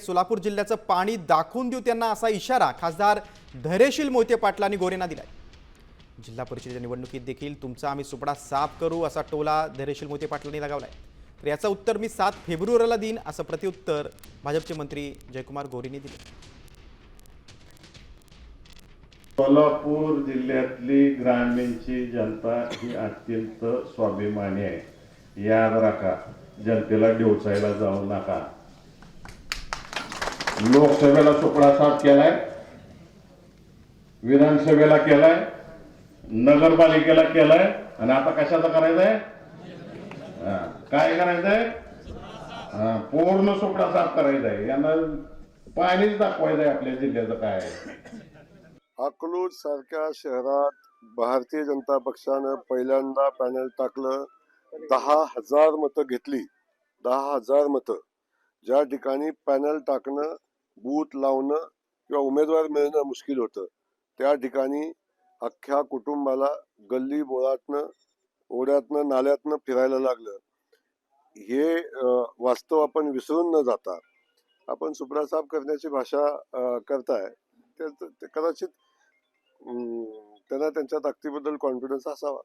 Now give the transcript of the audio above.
सोलापूर जिल्ह्याचं पाणी दाखवून देऊ त्यांना असा इशारा खासदार धैर्यशील मोहिते पाटलांनी गोरेंना दिलाय. जिल्हा परिषदेच्या निवडणुकीत देखील तुमचा आम्ही सुपडा साफ करू असा टोला धैर्यशील मोहिते पाटलांनी लगावलाय. तर याचं उत्तर मी सात फेब्रुवारीला देईन असं प्रतिउत्तर भाजपचे मंत्री जयकुमार गोरेंनी दिले सोलापूर जिल्ह्यातली ग्रामीणची जनता ही अत्यंत स्वाभिमानी आहे. याद राखा जनतेला डिवचायला जाऊ नका. लोकसभेला सुपडा साफ केलाय विधानसभेला केलाय नगरपालिकेला केलाय आणि आता कशाचा करायचंय? काय करायचंय? हा, पूर्ण सुपडा साफ करायचा यांना पाणीच दाखवायचंय आपल्या जिल्ह्याचं काय आहे. अकलूज सारख्या शहरात भारतीय जनता पक्षानं पहिल्यांदा पॅनल टाकलं दहा हजार मतं घेतली. दहा हजार मतं. ज्या ठिकाणी पॅनल टाकणं बूत लावणं किंवा उमेदवार मिळणं मुश्किल होतं. त्या ठिकाणी अख्ख्या कुटुंबाला गल्ली बोळातनं ओढ्यातनं नाल्यातनं फिरायला लागलं. हे वास्तव आपण विसरून न जाता आपण सुपडा करण्याची भाषा करताय. ते कदाचित त्यांना त्यांच्या ताकदीबद्दल कॉन्फिडन्स असावा.